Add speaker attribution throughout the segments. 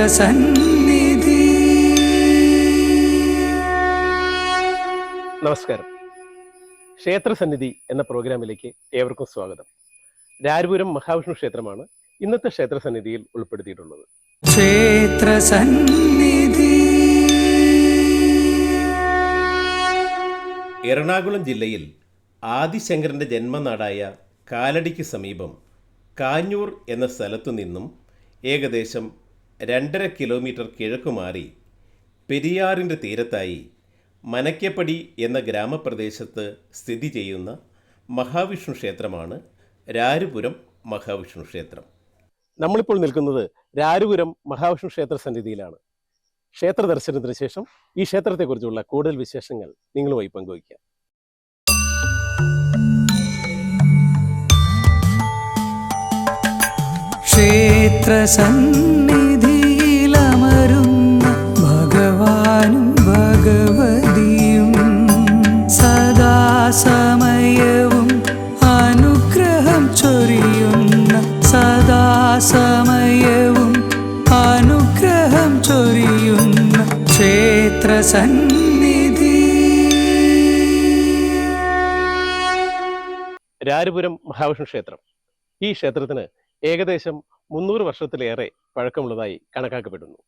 Speaker 1: ക്ഷേത്രസന്നിധി
Speaker 2: നമസ്കാരം. ക്ഷേത്രസന്നിധി എന്ന പ്രോഗ്രാമിലേക്ക് ഏവർക്കും സ്വാഗതം. രാരപുരം മഹാവിഷ്ണു ക്ഷേത്രമാണ് ഇന്നത്തെ ക്ഷേത്രസന്നിധിയിൽ ഉൾപ്പെടുത്തിയിട്ടുള്ളത്.
Speaker 1: ക്ഷേത്രസന്നിധി.
Speaker 3: എറണാകുളം ജില്ലയിൽ ആദിശങ്കരന്റെ ജന്മനാടായ കാലടിക്ക് സമീപം കാഞ്ഞൂർ എന്ന സ്ഥലത്തു നിന്നും ഏകദേശം രണ്ടര കിലോമീറ്റർ കിഴക്കുമാറി പെരിയാറിന്റെ തീരത്തായി മനക്കപ്പടി എന്ന ഗ്രാമപ്രദേശത്ത് സ്ഥിതി ചെയ്യുന്ന മഹാവിഷ്ണു ക്ഷേത്രമാണ് രാരുപുരം മഹാവിഷ്ണു ക്ഷേത്രം.
Speaker 2: നമ്മളിപ്പോൾ നിൽക്കുന്നത് രാരുപുരം മഹാവിഷ്ണു ക്ഷേത്ര സന്നിധിയിലാണ്. ക്ഷേത്ര ദർശനത്തിന് ശേഷം ഈ ക്ഷേത്രത്തെക്കുറിച്ചുള്ള കൂടുതൽ വിശേഷങ്ങൾ നിങ്ങളുമായി പങ്കുവയ്ക്കാം.
Speaker 1: ക്ഷേത്രസന്നിധിയിലമരുന്ന ക്ഷേത്രസന്നിധി
Speaker 2: രാരപുരം മഹാവിഷ്ണു ക്ഷേത്രം. ഈ ക്ഷേത്രത്തിന് ഏകദേശം മുന്നൂറ് വർഷത്തിലേറെ പഴക്കമുള്ളതായി കണക്കാക്കപ്പെടുന്നു.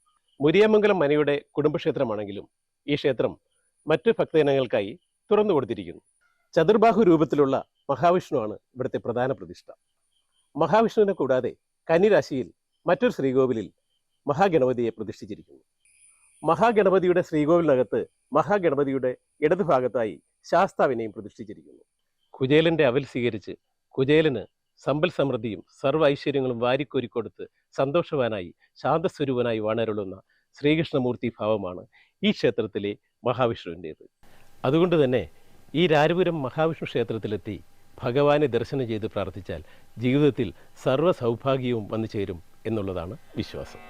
Speaker 2: മുരിയമംഗലം മനയുടെ കുടുംബക്ഷേത്രമാണെങ്കിലും ഈ ക്ഷേത്രം മറ്റ് ഭക്തജനങ്ങൾക്കായി തുറന്നു കൊടുത്തിരിക്കുന്നു. ചതുർബാഹു രൂപത്തിലുള്ള മഹാവിഷ്ണുവാണ് ഇവിടുത്തെ പ്രധാന പ്രതിഷ്ഠ. മഹാവിഷ്ണുവിനെ കൂടാതെ കന്നിരാശിയിൽ മറ്റൊരു ശ്രീകോവിലിൽ മഹാഗണപതിയെ പ്രതിഷ്ഠിച്ചിരിക്കുന്നു. മഹാഗണപതിയുടെ ശ്രീകോവിലിനകത്ത് മഹാഗണപതിയുടെ ഇടതുഭാഗത്തായി ശാസ്താവിനെയും പ്രതിഷ്ഠിച്ചിരിക്കുന്നു. കുചേലന്റെ അവൽ സ്വീകരിച്ച് കുചേലന് സമ്പൽ സമൃദ്ധിയും സർവ ഐശ്വര്യങ്ങളും വാരിക്കോരിക്കൊടുത്ത് സന്തോഷവാനായി ശാന്തസ്വരൂപനായി വാണരുളുന്ന ശ്രീകൃഷ്ണമൂർത്തി ഭാവമാണ് ഈ ക്ഷേത്രത്തിലെ മഹാവിഷ്ണുവിന്റേത്. അതുകൊണ്ട് തന്നെ ഈ രാരപുരം മഹാവിഷ്ണു ക്ഷേത്രത്തിലെത്തി ഭഗവാനെ ദർശനം ചെയ്ത് പ്രാർത്ഥിച്ചാൽ ജീവിതത്തിൽ സർവ സൗഭാഗ്യവും വന്നു ചേരും എന്നുള്ളതാണ് വിശ്വാസം.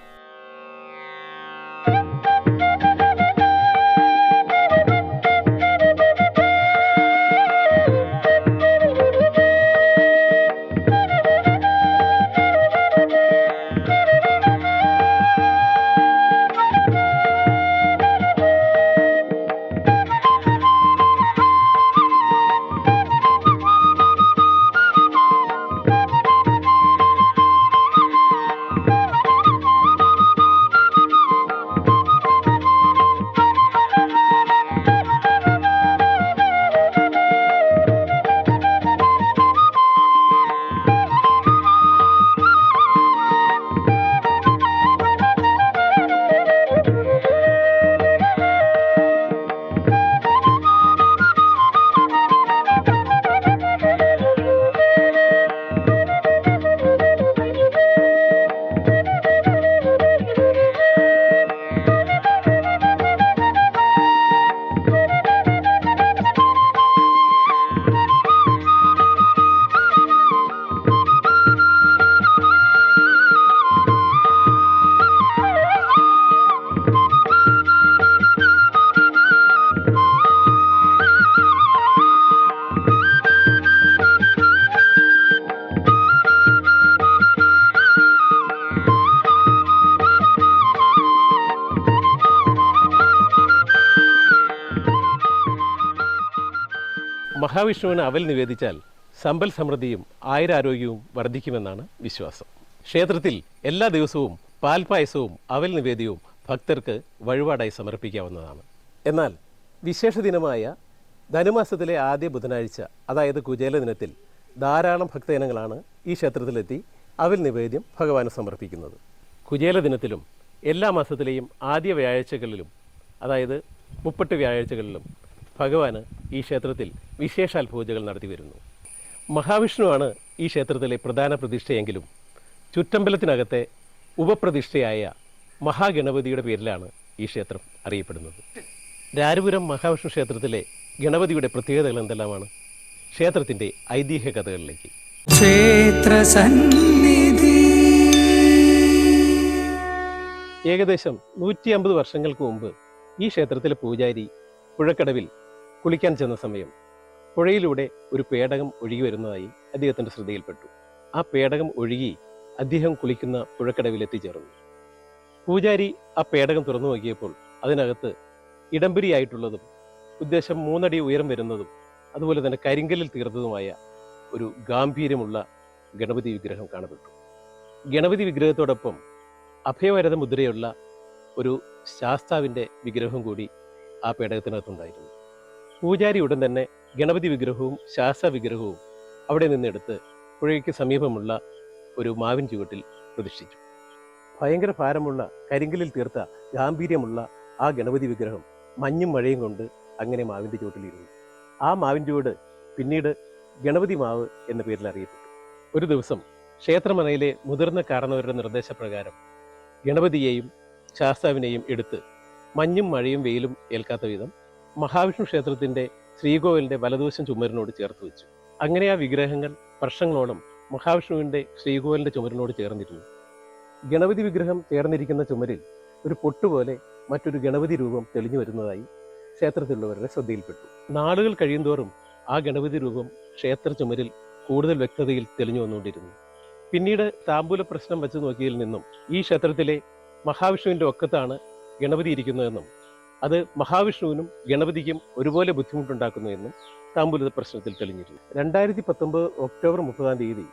Speaker 2: മഹാവിഷ്ണുവിന് അവൽ നിവേദിച്ചാൽ സമ്പൽ സമൃദ്ധിയും ആയുരാരോഗ്യവും വർദ്ധിക്കുമെന്നാണ് വിശ്വാസം. ക്ഷേത്രത്തിൽ എല്ലാ ദിവസവും പാൽപായസവും അവൽ നിവേദ്യവും ഭക്തർക്ക് വഴിപാടായി സമർപ്പിക്കാവുന്നതാണ്. എന്നാൽ വിശേഷ ദിനമായ ധനുമാസത്തിലെ ആദ്യ ബുധനാഴ്ച അതായത് കുചേല ദിനത്തിൽ ധാരാളം ഭക്തജനങ്ങളാണ് ഈ ക്ഷേത്രത്തിലെത്തി അവൽ നിവേദ്യം ഭഗവാന് സമർപ്പിക്കുന്നത്. കുചേല ദിനത്തിലും എല്ലാ മാസത്തിലെയും ആദ്യ വ്യാഴാഴ്ചകളിലും അതായത് മുപ്പട്ട് വ്യാഴാഴ്ചകളിലും ഭഗവാന് ഈ ക്ഷേത്രത്തിൽ വിശേഷാൽ പൂജകൾ നടത്തി വരുന്നു. മഹാവിഷ്ണുവാണ് ഈ ക്ഷേത്രത്തിലെ പ്രധാന പ്രതിഷ്ഠയെങ്കിലും ചുറ്റമ്പലത്തിനകത്തെ ഉപപ്രതിഷ്ഠയായ മഹാഗണപതിയുടെ പേരിലാണ് ഈ ക്ഷേത്രം അറിയപ്പെടുന്നത്. രാരപുരം മഹാവിഷ്ണു ക്ഷേത്രത്തിലെ ഗണപതിയുടെ പ്രത്യേകതകൾ എന്തെല്ലാമാണ്? ക്ഷേത്രത്തിന്റെ ഐതിഹ്യ കഥകളിലേക്ക്.
Speaker 1: ക്ഷേത്രസന്നിധി
Speaker 2: ഏകദേശം നൂറ്റി അമ്പത് വർഷങ്ങൾക്ക് മുമ്പ് ഈ ക്ഷേത്രത്തിലെ പൂജാരി പുഴക്കടവിൽ കുളിക്കാൻ ചെന്ന സമയം പുഴയിലൂടെ ഒരു പേടകം ഒഴുകി വരുന്നതായി അദ്ദേഹത്തിന്റെ ശ്രദ്ധയിൽപ്പെട്ടു. ആ പേടകം ഒഴുകി അദ്ദേഹം കുളിക്കുന്ന പുഴക്കടവിൽ എത്തിച്ചേർന്നു പൂജാരി ആ പേടകം തുറന്നു നോക്കിയപ്പോൾ അതിനകത്ത് ഇടംബരിയായിട്ടുള്ളതും ഉദ്ദേശം മൂന്നടി ഉയരം വരുന്നതും അതുപോലെ തന്നെ കരിങ്കല്ലിൽ തീർത്തതുമായ ഒരു ഗാംഭീര്യമുള്ള ഗണപതി വിഗ്രഹം കാണപ്പെട്ടു. ഗണപതി വിഗ്രഹത്തോടൊപ്പം അഭയവരത മുദ്രയുള്ള ഒരു ശാസ്താവിന്റെ വിഗ്രഹം കൂടി ആ പേടകത്തിനകത്തുണ്ടായിരുന്നു. പൂജാരി ഉടൻ തന്നെ ഗണപതി വിഗ്രഹവും ശാസ വിഗ്രഹവും അവിടെ നിന്നെടുത്ത് പുഴയ്ക്ക് സമീപമുള്ള ഒരു മാവിൻ ചുവട്ടിൽ പ്രതിഷ്ഠിച്ചു. ഭയങ്കര ഭാരമുള്ള കരിങ്കലിൽ തീർത്ത ഗാംഭീര്യമുള്ള ആ ഗണപതി വിഗ്രഹം മഞ്ഞും മഴയും കൊണ്ട് അങ്ങനെ മാവിന്റെ ചുവട്ടിലിരുന്നു ആ മാവിൻ ചുവട് പിന്നീട് ഗണപതി മാവ് എന്ന പേരിൽ അറിയപ്പെട്ടു. ഒരു ദിവസം ക്ഷേത്രമനയിലെ മുതിർന്ന കാരണവരുടെ നിർദ്ദേശപ്രകാരം ഗണപതിയെയും ശാസ്താവിനെയും എടുത്ത് മഞ്ഞും മഴയും വെയിലും ഏൽക്കാത്ത വിധം മഹാവിഷ്ണു ക്ഷേത്രത്തിന്റെ ശ്രീകോവിലിന്റെ വലതുവശം ചുമരിനോട് ചേർത്ത് വെച്ചു. അങ്ങനെ ആ വിഗ്രഹങ്ങൾ വർഷങ്ങളോളം മഹാവിഷ്ണുവിന്റെ ശ്രീകോവിലിന്റെ ചുമരിനോട് ചേർന്നിരുന്നു. ഗണപതി വിഗ്രഹം ചേർന്നിരിക്കുന്ന ചുമരിൽ ഒരു പൊട്ടുപോലെ മറ്റൊരു ഗണപതി രൂപം തെളിഞ്ഞു വരുന്നതായി ക്ഷേത്രത്തിലുള്ളവരുടെ ശ്രദ്ധയിൽപ്പെട്ടു. നാളുകൾ കഴിയുന്തോറും ആ ഗണപതി രൂപം ക്ഷേത്ര ചുമരിൽ കൂടുതൽ വ്യക്തതയിൽ തെളിഞ്ഞു വന്നുകൊണ്ടിരുന്നു. പിന്നീട് താമ്പൂല പ്രശ്നം വെച്ച് നോക്കിയതിൽ നിന്നും ഈ ക്ഷേത്രത്തിലെ മഹാവിഷ്ണുവിന്റെ ഒക്കത്താണ് ഗണപതി ഇരിക്കുന്നതെന്നും അത് മഹാവിഷ്ണുവിനും ഗണപതിക്കും ഒരുപോലെ ബുദ്ധിമുട്ടുണ്ടാക്കുന്നു എന്നും താമ്പൂലത പ്രശ്നത്തിൽ തെളിഞ്ഞിരുന്നു. രണ്ടായിരത്തി പത്തൊമ്പത് ഒക്ടോബർ മുപ്പതാം തീയതി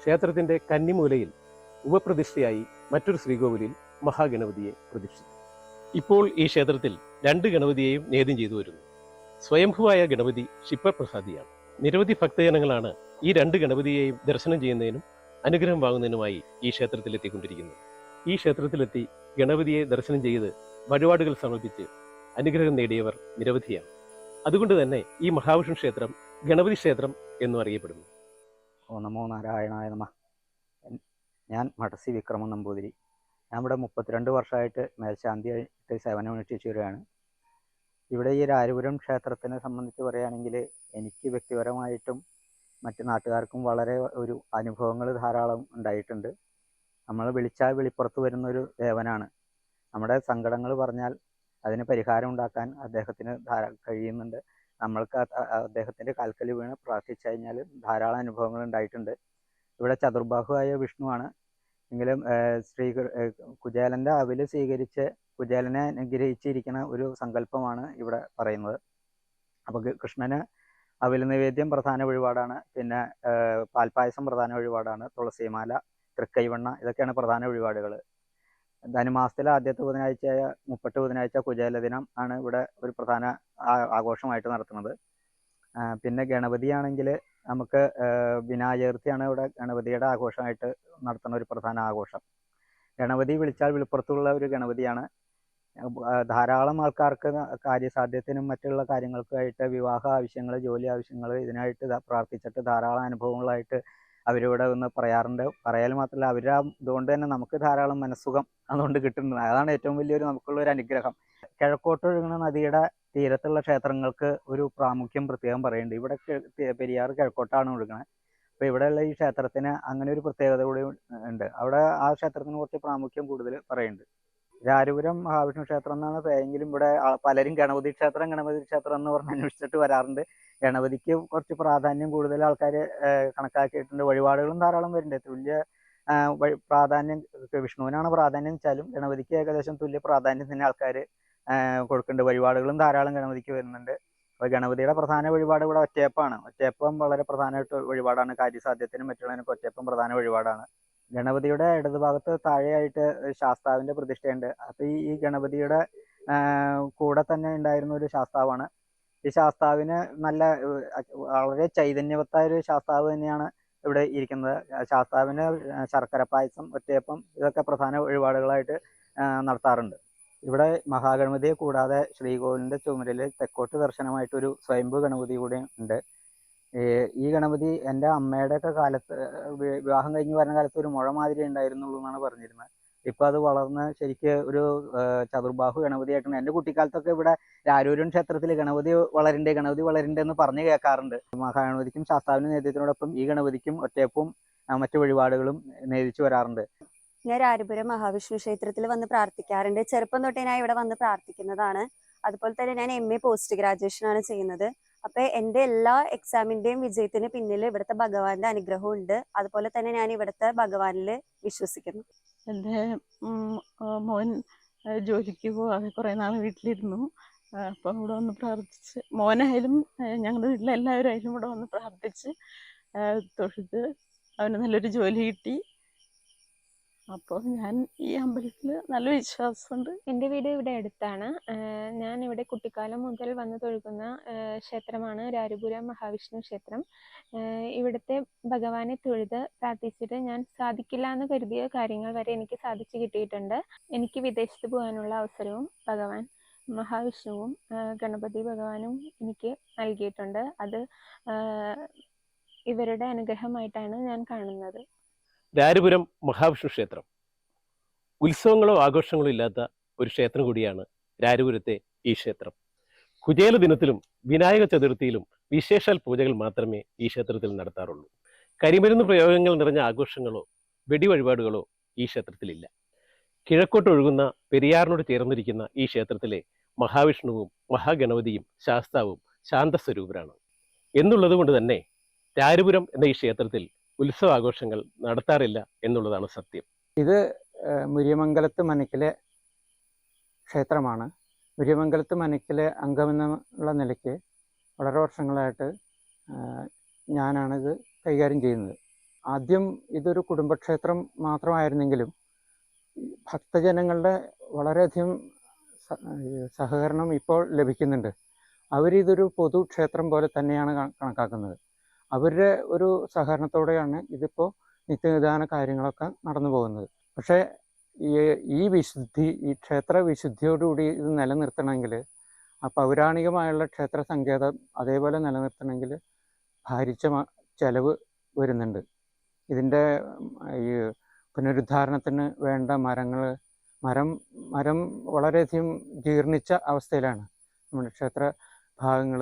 Speaker 2: ക്ഷേത്രത്തിന്റെ കന്നിമൂലയിൽ ഉപപ്രതിഷ്ഠയായി മറ്റൊരു ശ്രീകോവിലിൽ മഹാഗണപതിയെ പ്രതിഷ്ഠിച്ചു. ഇപ്പോൾ ഈ ക്ഷേത്രത്തിൽ രണ്ട് ഗണപതിയെയും നേദ്യം ചെയ്തു വരുന്നു. സ്വയംഭുവായ ഗണപതി ക്ഷിപ്രപ്രസാദിയാണ് നിരവധി ഭക്തജനങ്ങളാണ് ഈ രണ്ട് ഗണപതിയെയും ദർശനം ചെയ്യുന്നതിനും അനുഗ്രഹം വാങ്ങുന്നതിനുമായി ഈ ക്ഷേത്രത്തിലെത്തിക്കൊണ്ടിരിക്കുന്നത്. ഈ ക്ഷേത്രത്തിലെത്തി ഗണപതിയെ ദർശനം ചെയ്ത് വഴിപാടുകൾ സമർപ്പിച്ച് അനുഗ്രഹം നേടിയവർ നിരവധിയാണ്. അതുകൊണ്ട് തന്നെ ഈ മഹാവിഷ്ണു ക്ഷേത്രം ഗണപതി ക്ഷേത്രം എന്നും അറിയപ്പെടുന്നു.
Speaker 4: ഓ നമോ നാരായണായ നമ. ഞാൻ മടസി വിക്രമൻ നമ്പൂതിരി. ഞാൻ ഇവിടെ മുപ്പത്തിരണ്ട് വർഷമായിട്ട് മേൽശാന്തിയായിട്ട് സേവനമനുഷ്ഠിച്ചു വരികയാണ്. ഇവിടെ ഈ രാരപുരം ക്ഷേത്രത്തിനെ സംബന്ധിച്ച് പറയുകയാണെങ്കിൽ എനിക്ക് വ്യക്തിപരമായിട്ടും മറ്റ് നാട്ടുകാർക്കും വളരെ ഒരു അനുഭവങ്ങൾ ധാരാളം ഉണ്ടായിട്ടുണ്ട്. നമ്മൾ വിളിച്ചാൽ വിളിപ്പുറത്ത് വരുന്നൊരു ദേവനാണ്. നമ്മുടെ സങ്കടങ്ങൾ പറഞ്ഞാൽ അതിന് പരിഹാരം ഉണ്ടാക്കാൻ അദ്ദേഹത്തിന് കഴിയുന്നുണ്ട്. നമ്മൾക്ക് അദ്ദേഹത്തിന്റെ കാൽക്കൽ വീണ് പ്രാർത്ഥിച്ചു കഴിഞ്ഞാൽ ധാരാളം അനുഭവങ്ങൾ ഉണ്ടായിട്ടുണ്ട്. ഇവിടെ ചതുർബാഹുവായ വിഷ്ണുവാണ്. എങ്കിലും ശ്രീ ഏഹ്, കുചേലന്റെ അവിൽ സ്വീകരിച്ച് കുചേലനെ അനുഗ്രഹിച്ചിരിക്കുന്ന ഒരു സങ്കല്പമാണ് ഇവിടെ പറയുന്നത്. അപ്പൊ കൃ- കൃഷ്ണന് അവിൽ നിവേദ്യം പ്രധാന വഴിപാടാണ്. പിന്നെ പാൽപ്പായസം പ്രധാന വഴിപാടാണ്. തുളസിമാല തൃക്കൈവണ്ണ ഇതൊക്കെയാണ് പ്രധാന വഴിപാടുകൾ ധനുമാസത്തിലെ ആദ്യത്തെ ബുധനാഴ്ചയായ മുപ്പട്ട് ബുധനാഴ്ച കുചേല ദിനം ആണ് ഇവിടെ ഒരു പ്രധാന ആഘോഷമായിട്ട് നടത്തുന്നത്. പിന്നെ ഗണപതി ആണെങ്കിൽ നമുക്ക് വിനായക ചതുർത്ഥിയാണ് ഇവിടെ ഗണപതിയുടെ ആഘോഷമായിട്ട് നടത്തുന്ന ഒരു പ്രധാന ആഘോഷം. ഗണപതി വിളിച്ചാൽ വിളിപ്പുറത്തുള്ള ഒരു ഗണപതിയാണ്. ധാരാളം ആൾക്കാർക്ക് കാര്യസാധ്യത്തിനും മറ്റുള്ള കാര്യങ്ങൾക്കായിട്ട് വിവാഹ ആവശ്യങ്ങൾ ജോലി ആവശ്യങ്ങൾ ഇതിനായിട്ട് പ്രാർത്ഥിച്ചിട്ട് ധാരാളം അനുഭവങ്ങളായിട്ട് അവരിവിടെ ഒന്ന് പറയാറുണ്ട്. പറയാൽ മാത്രമല്ല അവർ ഇതുകൊണ്ട് തന്നെ നമുക്ക് ധാരാളം മനസ്സുഖം അതുകൊണ്ട് കിട്ടുന്നത്. അതാണ് ഏറ്റവും വലിയൊരു നമുക്കുള്ള ഒരു അനുഗ്രഹം. കിഴക്കോട്ട് ഒഴുകുന്ന നദിയുടെ തീരത്തുള്ള ക്ഷേത്രങ്ങൾക്ക് ഒരു പ്രാമുഖ്യം പ്രത്യേകം പറയുന്നുണ്ട്. ഇവിടെ പെരിയാർ കിഴക്കോട്ടാണ് ഒഴുകുന്നത്. അപ്പോൾ ഇവിടെയുള്ള ഈ ക്ഷേത്രത്തിന് അങ്ങനെ ഒരു പ്രത്യേകത കൂടി ഉണ്ട്. അവിടെ ആ ക്ഷേത്രത്തിന് കുറച്ച് പ്രാമുഖ്യം കൂടുതൽ പറയുന്നുണ്ട്. രാരപുരം മഹാവിഷ്ണു ക്ഷേത്രം എന്നാണ് പേരെങ്കിലും ഇവിടെ പലരും ഗണപതി ക്ഷേത്രം ഗണപതി ക്ഷേത്രം എന്ന് പറഞ്ഞ് അന്വേഷിച്ചിട്ട് വരാറുണ്ട്. ഗണപതിക്ക് കുറച്ച് പ്രാധാന്യം കൂടുതൽ ആൾക്കാർ കണക്കാക്കിയിട്ടുണ്ട്. വഴിപാടുകളും ധാരാളം വരുന്നുണ്ട്. തുല്യ പ്രാധാന്യം വിഷ്ണുവിനാണ് പ്രാധാന്യം വെച്ചാലും ഗണപതിക്ക് ഏകദേശം തുല്യ പ്രാധാന്യം തന്നെ ആൾക്കാർ കൊടുക്കുന്നുണ്ട്. വഴിപാടുകളും ധാരാളം ഗണപതിക്ക് വരുന്നുണ്ട്. അപ്പോൾ ഗണപതിയുടെ പ്രധാന വഴിപാട് ഇവിടെ ഒറ്റയപ്പാണ്. ഒറ്റയപ്പം വളരെ പ്രധാനമായിട്ട് വഴിപാടാണ്. കാര്യസാധ്യത്തിനും മറ്റുള്ളതിനൊക്കെ ഒറ്റയപ്പം പ്രധാന വഴിപാടാണ്. ഗണപതിയുടെ ഇടതുഭാഗത്ത് താഴെയായിട്ട് ശാസ്താവിന്റെ പ്രതിഷ്ഠയുണ്ട്. അപ്പോൾ ഈ ഗണപതിയുടെ കൂടെ തന്നെ ഉണ്ടായിരുന്ന ഒരു ശാസ്താവാണ് ഈ ശാസ്താവിന് നല്ല വളരെ ചൈതന്യവത്തായ ഒരു ശാസ്താവ് തന്നെയാണ് ഇവിടെ ഇരിക്കുന്നത്. ശാസ്താവിന് ശർക്കര പായസം ഒറ്റയപ്പം ഇതൊക്കെ പ്രധാന വഴിപാടുകളായിട്ട് നടത്താറുണ്ട്. ഇവിടെ മഹാഗണപതിയെ കൂടാതെ ശ്രീകോവിലിന്റെ ചുമരിൽ തെക്കോട്ട് ദർശനമായിട്ട് ഒരു സ്വയംഭൂ ഗണപതി കൂടി ഉണ്ട്. ഈ ഗണപതി എന്റെ അമ്മയുടെ ഒക്കെ കാലത്ത് വിവാഹം കഴിഞ്ഞ് വരുന്ന കാലത്ത് ഒരു മുഴ മാതിരി ഉണ്ടായിരുന്നുള്ളൂ എന്നാണ് പറഞ്ഞിരുന്നത്. ഇപ്പൊ അത് വളർന്ന് ശരിക്ക് ഒരു ചതുർബാഹു ഗണപതിയായിട്ടുണ്ട്. എന്റെ കുട്ടിക്കാലത്തൊക്കെ ഇവിടെ രാരൂരൻ ക്ഷേത്രത്തിൽ ഗണപതി വളരണ്ടേ ഗണപതി വളരണ്ടേ എന്ന് പറഞ്ഞു കേൾക്കാറുണ്ട്. മഹാഗണപതിക്കും ശാസ്താവിനും നേതൃത്വത്തിനോടൊപ്പം ഈ ഗണപതിക്കും ഒറ്റയപ്പവും മറ്റു വഴിപാടുകളും നേതിച്ചു വരാറുണ്ട്.
Speaker 5: ഞാൻ രാരപുരം മഹാവിഷ്ണു ക്ഷേത്രത്തിൽ വന്ന് പ്രാർത്ഥിക്കാറുണ്ട്. ചെറുപ്പം തൊട്ടേ ഞാൻ ഇവിടെ വന്ന് പ്രാർത്ഥിക്കുന്നതാണ്. അതുപോലെ തന്നെ ഞാൻ എം എ പോസ്റ്റ് ഗ്രാജുവേഷൻ ആണ് ചെയ്യുന്നത്. അപ്പൊ എന്റെ എല്ലാ എക്സാമിന്റെയും വിജയത്തിന് പിന്നിൽ ഇവിടുത്തെ ഭഗവാന്റെ അനുഗ്രഹം ഉണ്ട് അതുപോലെ തന്നെ ഞാൻ ഇവിടുത്തെ ഭഗവാനിൽ വിശ്വസിക്കുന്നു.
Speaker 6: എന്റെ മോൻ ജോലിക്ക് പോകാതെ കുറേ നാൾ വീട്ടിലിരുന്നു. അപ്പം ഇവിടെ വന്ന് പ്രാർത്ഥിച്ച് മോനായാലും ഞങ്ങളുടെ വീട്ടിലെ എല്ലാവരായാലും ഇവിടെ വന്ന് പ്രാർത്ഥിച്ച് തൊഴുത് അവന് നല്ലൊരു ജോലി കിട്ടി. അപ്പോൾ ഞാൻ ഈ അമ്പലത്തിൽ നല്ല വിശ്വാസമുണ്ട്.
Speaker 7: എന്റെ വീട് ഇവിടെ അടുത്താണ്. ഞാൻ ഇവിടെ കുട്ടിക്കാലം മുതൽ വന്നു തൊഴുകുന്ന ക്ഷേത്രമാണ് രാരുപുര മഹാവിഷ്ണു ക്ഷേത്രം. ഇവിടുത്തെ ഭഗവാനെ തൊഴുത് പ്രാർത്ഥിച്ചിട്ട് ഞാൻ സാധിക്കില്ല എന്ന് കരുതിയ കാര്യങ്ങൾ വരെ എനിക്ക് സാധിച്ചു കിട്ടിയിട്ടുണ്ട്. എനിക്ക് വിദേശത്ത് പോകാനുള്ള അവസരവും ഭഗവാൻ മഹാവിഷ്ണുവും ഗണപതി ഭഗവാനും എനിക്ക് നൽകിയിട്ടുണ്ട്. അത് ഇവരുടെ അനുഗ്രഹമായിട്ടാണ് ഞാൻ കാണുന്നത്.
Speaker 2: രാരപുരം മഹാവിഷ്ണു ക്ഷേത്രം. ഉത്സവങ്ങളോ ആഘോഷങ്ങളോ ഇല്ലാത്ത ഒരു ക്ഷേത്രം കൂടിയാണ് രാരപുരത്തെ ഈ ക്ഷേത്രം. കുചേല ദിനത്തിലും വിനായക ചതുർത്ഥിയിലും വിശേഷാൽ പൂജകൾ മാത്രമേ ഈ ക്ഷേത്രത്തിൽ നടത്താറുള്ളൂ. കരിമരുന്ന് പ്രയോഗങ്ങൾ നിറഞ്ഞ ആഘോഷങ്ങളോ വെടി വഴിപാടുകളോ ഈ ക്ഷേത്രത്തിലില്ല. കിഴക്കോട്ടൊഴുകുന്ന പെരിയാറിനോട് ചേർന്നിരിക്കുന്ന ഈ ക്ഷേത്രത്തിലെ മഹാവിഷ്ണുവും മഹാഗണപതിയും ശാസ്താവും ശാന്തസ്വരൂപരാണ്. എന്നുള്ളത് കൊണ്ട് തന്നെ രാരപുരം എന്ന ഈ ക്ഷേത്രത്തിൽ ഉത്സവാഘോഷങ്ങൾ നടത്താറില്ല എന്നുള്ളതാണ് സത്യം.
Speaker 8: ഇത് മുരിയമംഗലത്ത് മനക്കിലെ ക്ഷേത്രമാണ്. മുരിയമംഗലത്ത് മനക്കിലെ അംഗമെന്നുള്ള നിലയ്ക്ക് വളരെ വർഷങ്ങളായിട്ട് ഞാനാണിത് കൈകാര്യം ചെയ്യുന്നത്. ആദ്യം ഇതൊരു കുടുംബക്ഷേത്രം മാത്രമായിരുന്നെങ്കിലും ഭക്തജനങ്ങളുടെ വളരെയധികം സഹകരണം ഇപ്പോൾ ലഭിക്കുന്നുണ്ട്. അവരിതൊരു പൊതു ക്ഷേത്രം പോലെ തന്നെയാണ് കണക്കാക്കുന്നത്. അവരുടെ ഒരു സഹകരണത്തോടെയാണ് ഇതിപ്പോൾ നിത്യനിദാന കാര്യങ്ങളൊക്കെ നടന്നു പോകുന്നത്. പക്ഷേ ഈ വിശുദ്ധി ഈ ക്ഷേത്ര വിശുദ്ധിയോടുകൂടി ഇത് നിലനിർത്തണമെങ്കിൽ ആ പൗരാണികമായുള്ള ക്ഷേത്ര സങ്കേതം അതേപോലെ നിലനിർത്തണമെങ്കിൽ ഭാരിച്ച ചെലവ് വരുന്നുണ്ട്. ഇതിന്റെ ഈ പുനരുദ്ധാരണത്തിന് വേണ്ട മരങ്ങൾ മരം മരം വളരെയധികം ജീർണിച്ച അവസ്ഥയിലാണ് നമ്മുടെ ക്ഷേത്ര ഭാഗങ്ങൾ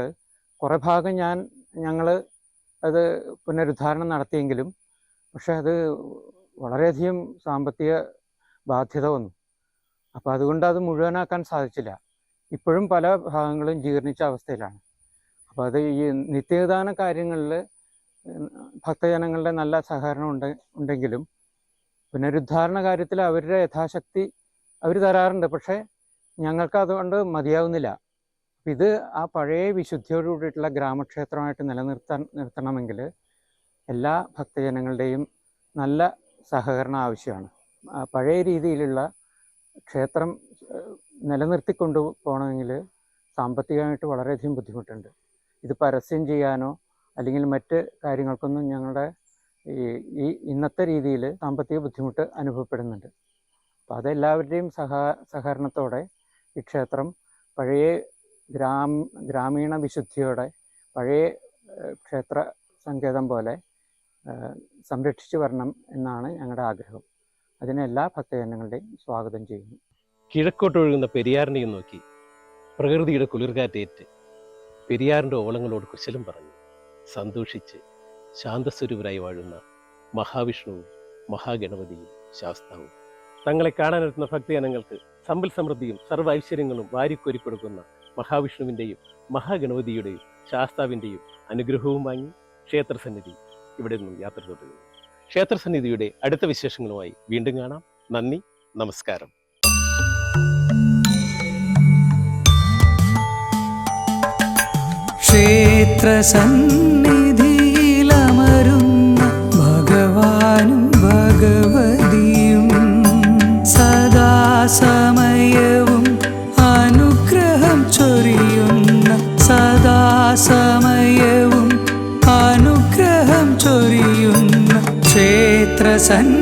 Speaker 8: കുറേ ഭാഗം ഞാൻ ഞങ്ങൾ അത് പുനരുദ്ധാരണം നടത്തിയെങ്കിലും പക്ഷെ അത് വളരെയധികം സാമ്പത്തിക ബാധ്യത വന്നു. അപ്പോൾ അതുകൊണ്ട് അത് മുഴുവനാക്കാൻ സാധിച്ചില്ല. ഇപ്പോഴും പല ഭാഗങ്ങളും ജീർണിച്ച അവസ്ഥയിലാണ്. അപ്പോൾ അത് ഈ നിത്യദാന കാര്യങ്ങളിൽ ഭക്തജനങ്ങളുടെ നല്ല സഹകരണം ഉണ്ട് ഉണ്ടെങ്കിലും പുനരുദ്ധാരണ കാര്യത്തിൽ അവരുടെ യഥാശക്തി അവർ തരാറുണ്ട്. പക്ഷേ ഞങ്ങൾക്ക് അതുകൊണ്ട് മതിയാവുന്നില്ല. ഇത് ആ പഴയ വിശുദ്ധിയോട് കൂടിയിട്ടുള്ള ഗ്രാമക്ഷേത്രമായിട്ട് നിലനിർത്താൻ നിർത്തണമെങ്കിൽ എല്ലാ ഭക്തജനങ്ങളുടെയും നല്ല സഹകരണം ആവശ്യമാണ്. പഴയ രീതിയിലുള്ള ക്ഷേത്രം നിലനിർത്തി നിലനിർത്തിക്കൊണ്ടു പോകണമെങ്കിൽ സാമ്പത്തികമായിട്ട് വളരെയധികം ബുദ്ധിമുട്ടുണ്ട്. ഇത് പരസ്യം ചെയ്യാനോ അല്ലെങ്കിൽ മറ്റ് കാര്യങ്ങൾക്കൊന്നും ഞങ്ങളുടെ ഈ ഇന്നത്തെ രീതിയിൽ സാമ്പത്തിക ബുദ്ധിമുട്ട് അനുഭവപ്പെടുന്നുണ്ട്. അപ്പോൾ അതെല്ലാവരുടെയും സഹ സഹകരണത്തോടെ ഈ ക്ഷേത്രം പഴയ ഗ്രാം ഗ്രാമീണ വിശുദ്ധിയോടെ പഴയ ക്ഷേത്ര സങ്കേതം പോലെ സംരക്ഷിച്ചു വരണം എന്നാണ് ഞങ്ങളുടെ ആഗ്രഹം. അതിന് എല്ലാ ഭക്തജനങ്ങളുടെയും സ്വാഗതം ചെയ്യുന്നു.
Speaker 2: കിഴക്കോട്ടൊഴുകുന്ന പെരിയാറിനെയും നോക്കി പ്രകൃതിയുടെ കുളിർകാറ്റേറ്റ് പെരിയാറിന്റെ ഓളങ്ങളോട് കുശലം പറഞ്ഞു. സന്തോഷിച്ച് ശാന്തസ്വരൂപരായി വാഴുന്ന മഹാവിഷ്ണുവും മഹാഗണപതിയും ശാസ്താവും തങ്ങളെ കാണാനെത്തുന്ന ഭക്തജനങ്ങൾക്ക് സമ്പൽ സമൃദ്ധിയും സർവ ഐശ്വര്യങ്ങളും വാരിക്കൊരുക്കൊടുക്കുന്ന മഹാവിഷ്ണുവിന്റെയും മഹാഗണപതിയുടെയും ശാസ്താവിന്റെയും അനുഗ്രഹവും വാങ്ങി ക്ഷേത്രസന്നിധി ഇവിടെ നിന്നും യാത്ര തുടരുന്നു. ക്ഷേത്രസന്നിധിയുടെ അടുത്ത വിശേഷങ്ങളുമായി വീണ്ടും കാണാം. നന്ദി നമസ്കാരം.
Speaker 1: ക്ഷേത്രസന്നിധിയിലമരുന്ന ഭഗവാനും ഭഗവതിയും സദാസമയവും അനുഗ്രഹം ചൊരിയുന്ന സദാസമയവും അനുഗ്രഹം ചൊരിയുന്ന ക്ഷേത്രസന്നിധി